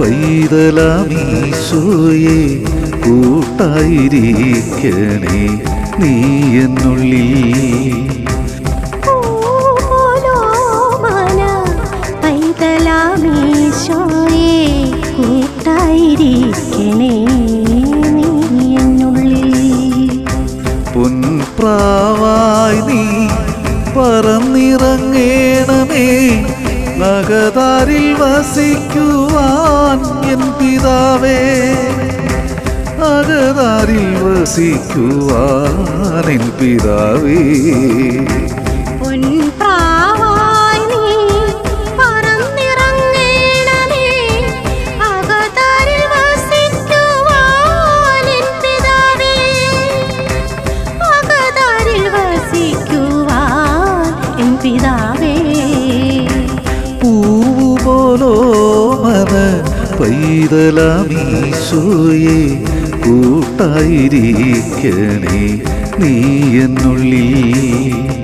പൈതലാമീശോയെ കൂട്ടായിരിക്കണേ നീ എന്നുള്ളിൽ. വസിക്കുവാൻ എൻ പിതാവേ. നഗതാരിൽ വസിക്കുവാൻ എൻ പിതാവേ. പൈതലാമീശോയെ കൂട്ടായിരിക്കണേ നീ എന്നുള്ളിൽ.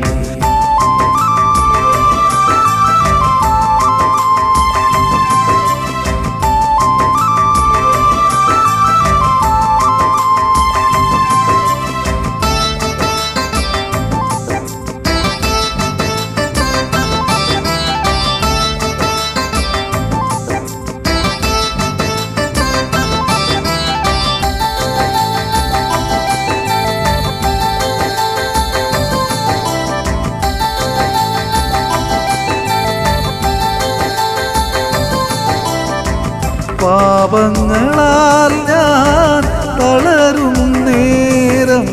പാപങ്ങളാൽ ഞാൻ തളരും നേരം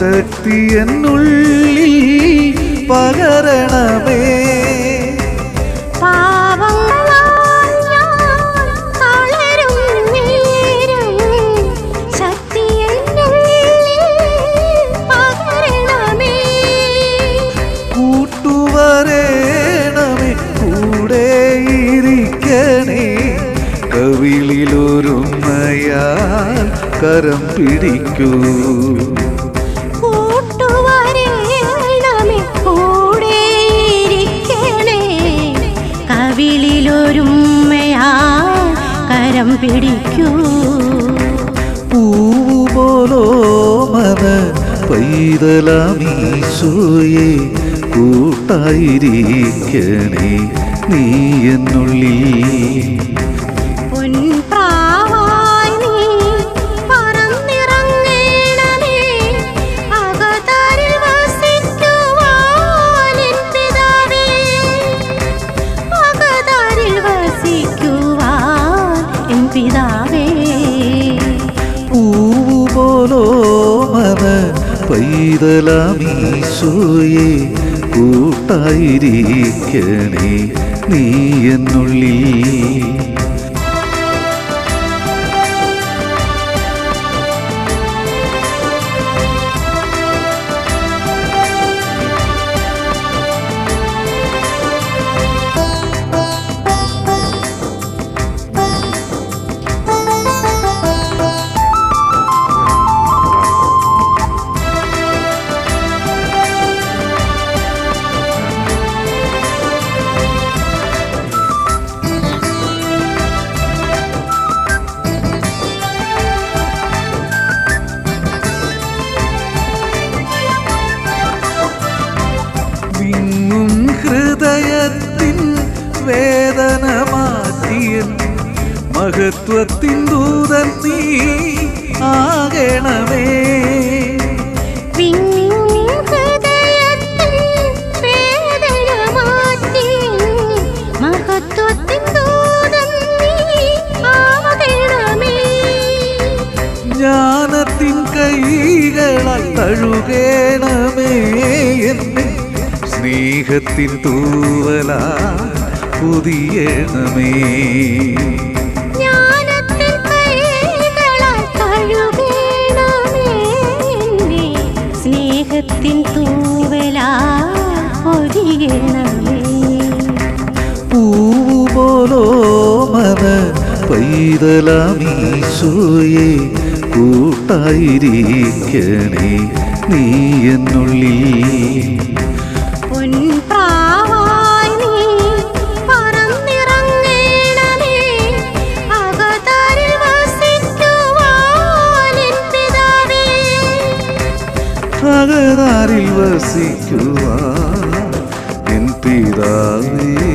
ശക്തി എന്നുള്ളിൽ പകരണമേ. കരം പിടിക്കൂ. കരം പിടിക്കൂ. പൂവുപോലോ മന പൈതലാമീശോയെ കൂട്ടായിരിക്കണേ നീ എന്നുള്ളിൽ. പൈതലാമീശോയെ കൂട്ടായിരിക്കണേ നീ എന്നുള്ളിൽ. മഹത്വത്തിൻ ദൂതൻ നീ ആകണമേ. ജ്ഞാനത്തിൻ കൈകളാൽ തഴുകേണമേ എന്നെ സ്നേഹത്തിൻ തൂവല പുതിയണമേ കൈതലാമീശോയെ കൂട്ടായിരിക്കണേ നീ എന്നുള്ളിൽ. അകതാരിൽ വസിക്കുവാൻ പിതാവേ.